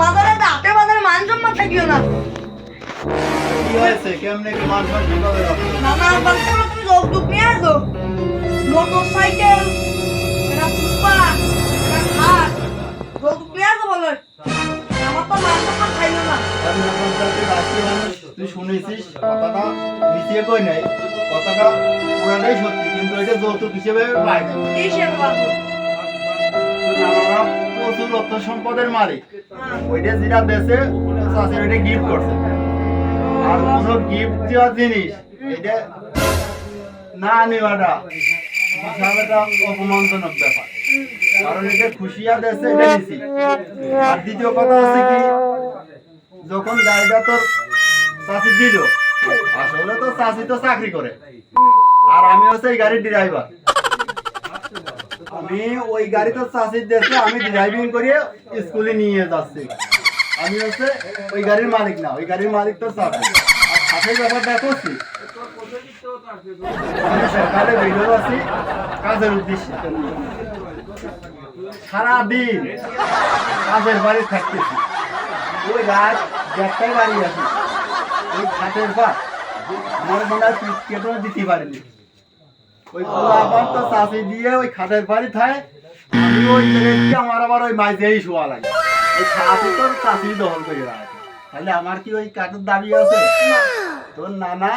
মাদারে হাতে বাজারে মান সম্মান থাকিও না। কি হয়েছে? কেমনে কি মান সম্মান কীভাবে তুমি নিয়ে আসো নিয়ে আসো বলো। আমার তো মান সম্মান খাইলো না তাকে রাখছি মানুষ তুই শুনেছিস কথাটা? মিশিয়ে কই নাই? কথাটা পুরাটাই সত্যি কিন্তু এটা যৌতুক হিসেবে পাই না প্রচুর অর্থ সম্পদের মালিক। ওইটা যেটা দেশে চাষির ওইটা গিফট করছে। আর গিফট দেওয়া জিনিস এটা না নেওয়াটা কথা কি, যখন তোর আসলে তো চাষি তো চাকরি করে। আর আমি হচ্ছে এই গাড়ির ড্রাইভার আমি ওই গাড়ি তো চাষির দেশে আমি ড্রাইভিং করিয়ে স্কুলে নিয়ে যাচ্ছি। আমি হচ্ছে ওই গাড়ির মালিক না, ওই গাড়ির মালিক তো চাষি। আর সাথে ব্যাপারটা করছি। আমি সকালে বেরো আছি কাজের উদ্দেশ্যে। সারাদিন কাজের বাড়ি থাকতেছি। ওই রাত দেড়টায় বাড়ি আসি। ওই খাটের পর আমার মনে হয় কেটে দিতে পারিনি। ওই পোলাপান তো চাষি দিয়ে ওই খাটের বাড়ি থায় আমি ওই আমার আবার ওই শোয়া লাগে। ওই চাষি তো চাষি দখল করে রাখে। তাহলে আমার কি ওই কাঠের দাবি আছে? তোর নানা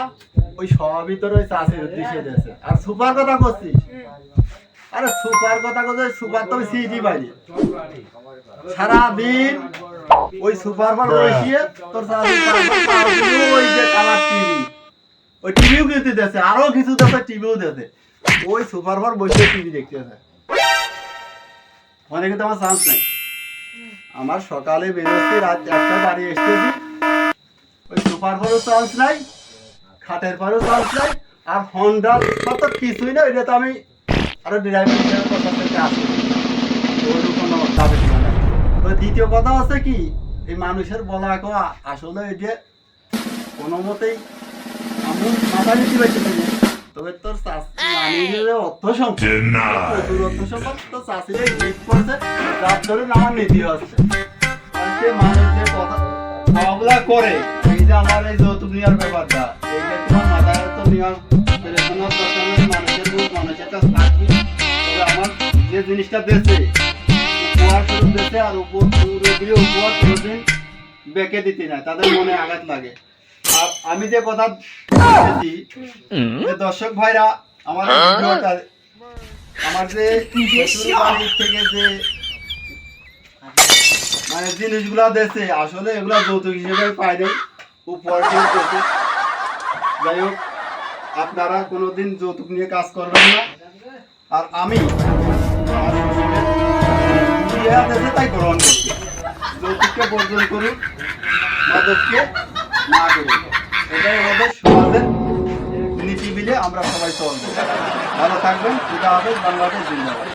ওই সবই তোর ওই উদ্দেশ্যে দিয়েছে। আর সুপার কথা করছিস? আরে সুপার কথা কথা সুপার তো সিটি বাড়ি। সারাদিন ওই সুপার বসিয়ে তোর টিভি ওই টিভিও কিনতে দেছে আরও কিছু দেছে টিভিও দেছে ওই সুপার বার বসে টিভি দেখতেছে। অনেকে তো আমার চান্স নাই। আমার সকালে বেরোচ্ছি, রাত একটা বাড়ি এসতেছি ওই সুপার বারও চান্স নাই, খাটের পারও চান্স নাই, আর হন্ডার তো কিছুই না, এটা তো আমি আরও ওর কোনো দ্বিতীয় কথা হচ্ছে কি, এই মানুষের বলা আসলে এটা কোনো মতেই তবে তোর অর্থ সম্পদ। প্রচুর অর্থ সম্পদ তো চাষিরে গিফট করছে যার ধরুন আমার নীতি হচ্ছে। সে মানুষ যে কথা ভাবলা করে। এই যে আমার এই যৌতুক নেওয়ার ব্যাপারটা এইটা তোমার মাথায় তো নেওয়ার পেরেশানোর দরকার নেই মানুষের বুক মানুষের কাছে থাকবে। তবে আমার যে জিনিসটা দেশে উপহার দেশে আর উপর উপহার কোনোদিন বেঁকে দিতে না তাদের মনে আঘাত লাগে। আর আমি যে কথা বলেছি যে দর্শক ভাইরা আমার ভিডিওটা আমার যে থেকে যে মানে জিনিসগুলা দেশে আসলে এগুলা যৌতুক হিসেবে পাই নাই উপহার যাই হোক আপনারা কোনোদিন যৌতুক নিয়ে কাজ করবেন না। আর আমি তাই গ্রহণ করছি যৌতুককে বর্জন করুন মাদককে না করুন এটাই আমাদের সমাজের নীতি মিলে আমরা সবাই চলবো। ভালো থাকবেন, খুদা হাফেজ, বাংলাদেশ জিন্দাবাদ।